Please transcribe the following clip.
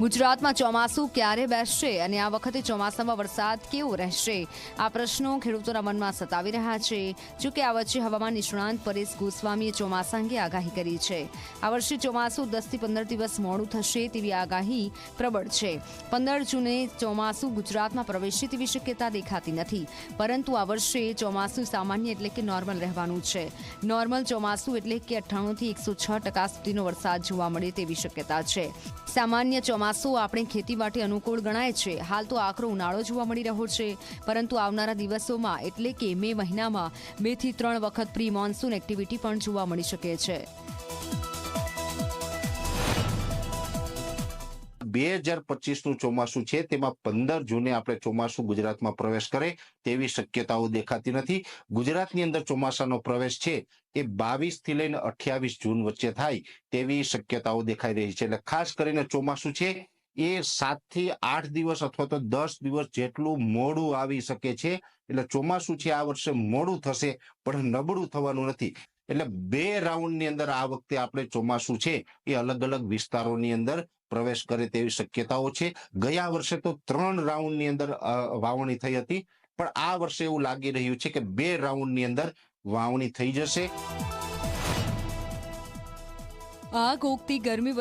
ગુજરાતમાં ચોમાસું ક્યારે બેસશે અને આ વખતે ચોમાસામાં વરસાદ કેવો રહેશે? આ પ્રશ્નો ખેડૂતોના મનમાં સતાવી રહ્યા છે. જો કે આ વચ્ચે હવામાન નિષ્ણાંત પરેશ ગોસ્વામીએ ચોમાસા અંગે આગાહી કરી છે. આ વર્ષે ચોમાસું દસથી પંદર દિવસ મોડું થશે તેવી આગાહી પ્રબળ છે. પંદર જૂને ચોમાસું ગુજરાતમાં પ્રવેશે તેવી શક્યતા દેખાતી નથી. પરંતુ આ વર્ષે ચોમાસું સામાન્ય એટલે કે નોર્મલ રહેવાનું છે. નોર્મલ ચોમાસું એટલે કે અઠ્ઠાણુંથી એકસો છ ટકા સુધીનો વરસાદ જોવા મળે તેવી શક્યતા છે. સામાન્ય ચોમાસું આપણે ખેતી માટે અનુકૂળ ગણાય છે. હાલ તો આકરો ઉનાળો જોવા મળી રહ્યો છે. પરંતુ આવનારા દિવસોમાં એટલે કે મે મહિનામાં બેથી ત્રણ વખત પ્રી મોન્સૂન એક્ટિવિટી પણ જોવા મળી શકે છે. બે હજાર પચીસનું ચોમાસું છે, તેમાં પંદર જૂને આપણે ચોમાસું ગુજરાતમાં પ્રવેશ કરે તેવી શક્યતાઓ દેખાતી નથી. ગુજરાતની અંદર ચોમાસાનો પ્રવેશ છે એ બાવીસથી લઈને અઠ્યાવીસ જૂન વચ્ચે થાય તેવી શક્યતાઓ દેખાઈ રહી છે. એટલે ખાસ કરીને ચોમાસું છે એ સાતથી આઠ દિવસ અથવા તો દસ દિવસ જેટલું મોડું આવી શકે છે. એટલે ચોમાસું છે, આ વર્ષે મોડું થશે, પણ નબળું થવાનું નથી. એટલે બે રાઉન્ડની અંદર આ વખતે આપણે ચોમાસું છે, એ અલગ અલગ વિસ્તારોની અંદર પ્રવેશ કરે તેવી શક્યતાઓ છે. ગયા વર્ષે તો ત્રણ રાઉન્ડની અંદર વાવણી થઈ હતી, પણ આ વર્ષે એવું લાગી રહ્યું છે કે બે રાઉન્ડની અંદર વાવણી થઈ જશે. આગ ઓગતી ગરમી